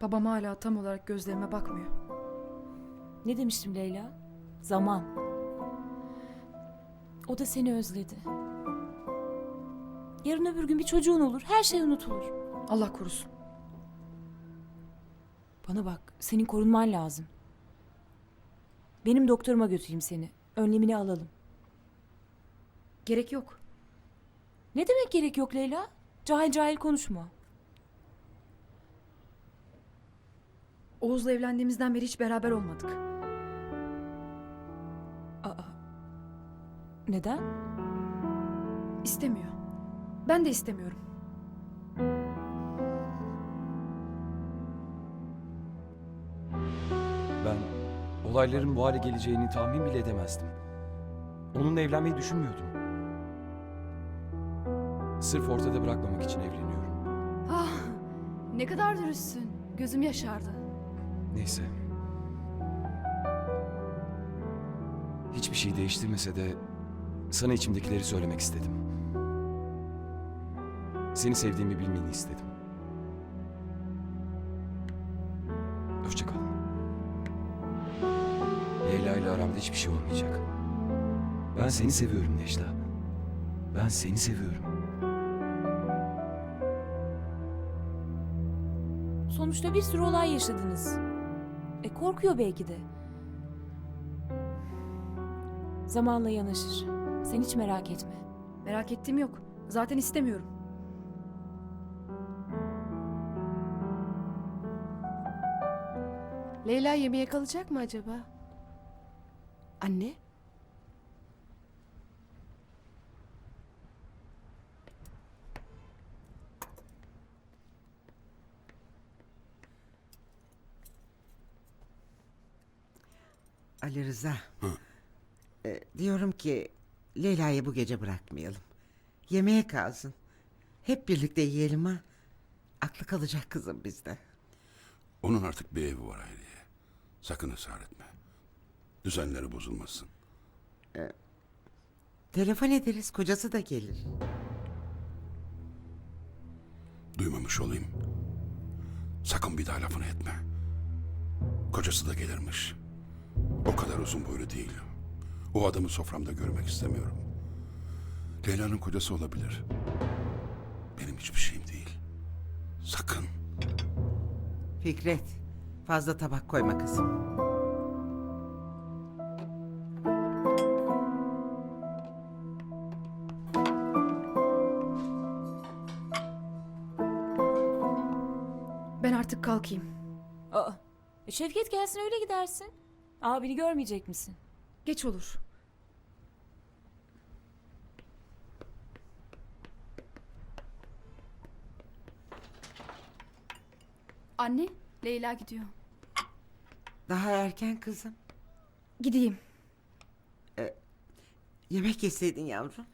Babam hala tam olarak gözlerime bakmıyor. Ne demiştim Leyla? Zaman. O da seni özledi. Yarın öbür gün bir çocuğun olur, her şey unutulur. Allah korusun. Bana bak, senin korunman lazım. Benim doktoruma götüreyim seni. Önlemini alalım. Gerek yok. Ne demek gerek yok Leyla? Cahil cahil konuşma. Oğuz'la evlendiğimizden beri hiç beraber olmadık. Aa. Neden? İstemiyor. Ben de istemiyorum. Ben olayların bu hale geleceğini tahmin bile edemezdim. Onunla evlenmeyi düşünmüyordum. Sırf ortada bırakmamak için evleniyorum. Ah, ne kadar dürüstsün. Gözüm yaşardı. Neyse. Hiçbir şey değiştirmese de sana içimdekileri söylemek istedim. Seni sevdiğimi bilmeni istedim. Hoşça kal. Leyla ile aramda hiçbir şey olmayacak. Ben seni seviyorum Necla. Ben seni seviyorum. Sonuçta bir sürü olay yaşadınız. E korkuyor belki de. Zamanla yanaşır. Sen hiç merak etme. Merak ettiğim yok. Zaten istemiyorum. Leyla yemeğe kalacak mı acaba? Anne? Ali Rıza. Ee, diyorum ki Leyla'yı bu gece bırakmayalım. Yemeğe kalsın. Hep birlikte yiyelim ha. Aklı kalacak kızım bizde. Onun artık bir evi var Hayriye. Sakın ısrar etme. Düzenleri bozulmasın. Telefon ederiz kocası da gelir. Duymamış olayım. Sakın bir daha lafını etme. Kocası da gelirmiş. O kadar uzun boylu değil. O adamı soframda görmek istemiyorum. Leyla'nın kocası olabilir. Benim hiçbir şeyim değil. Sakın. Fikret fazla tabak koyma kızım. Ben artık kalkayım. Aa, Şevket gelsin öyle gidersin. Abini görmeyecek misin? Geç olur. Anne, Leyla gidiyor. Daha erken kızım. Gideyim. Yemek yeseydin yavrum.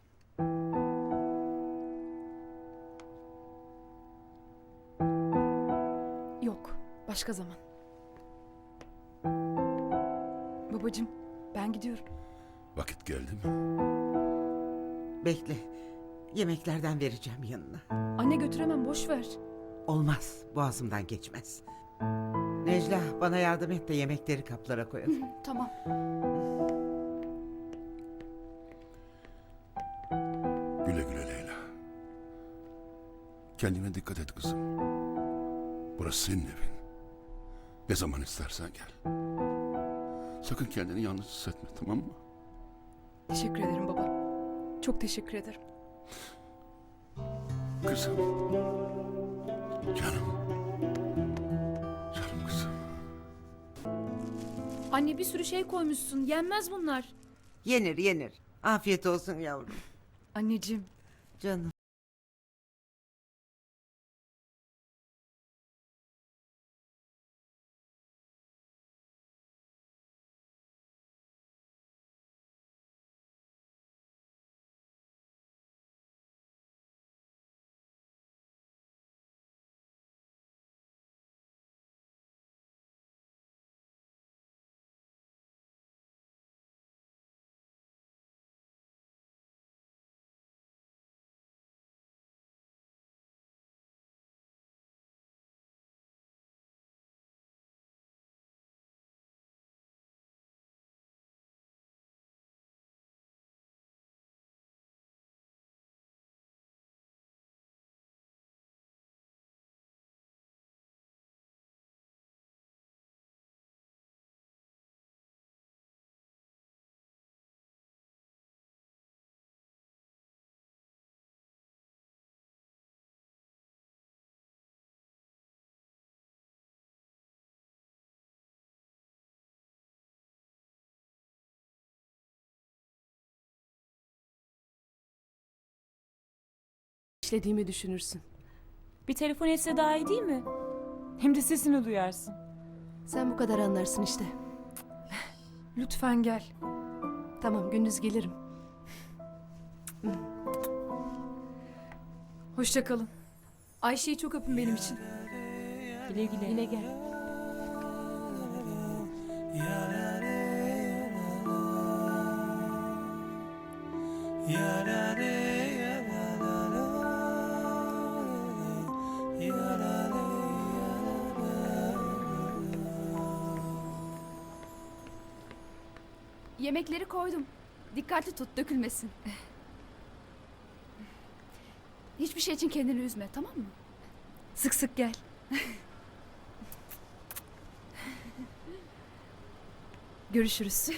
Yok. Başka zaman. Babacığım ben gidiyorum. Vakit geldi mi? Bekle. Yemeklerden vereceğim yanına. Anne götüremem boş ver. Olmaz. Boğazımdan geçmez. Necla bana yardım et de yemekleri kaplara koyalım. Tamam. Güle güle Leyla. Kendine dikkat et kızım. Burası senin evin. Ne zaman istersen gel. Sakın kendini yalnız hissetme tamam mı? Teşekkür ederim baba. Çok teşekkür ederim. Kızım. Canım. Canım kızım. Anne bir sürü şey koymuşsun. Yenmez bunlar. Yenir yenir. Afiyet olsun yavrum. Anneciğim Canım. İşlediğimi düşünürsün. Bir telefon etse daha iyi değil mi? Hem de sesini duyarsın. Sen bu kadar anlarsın işte. Lütfen gel. Tamam gündüz gelirim. Hoşça kalın. Ayşe'yi çok öpün benim için. Güle güle. Yine gel. Yemekleri koydum. Dikkatli tut dökülmesin. Hiçbir şey için kendini üzme tamam mı? Sık sık gel. Görüşürüz.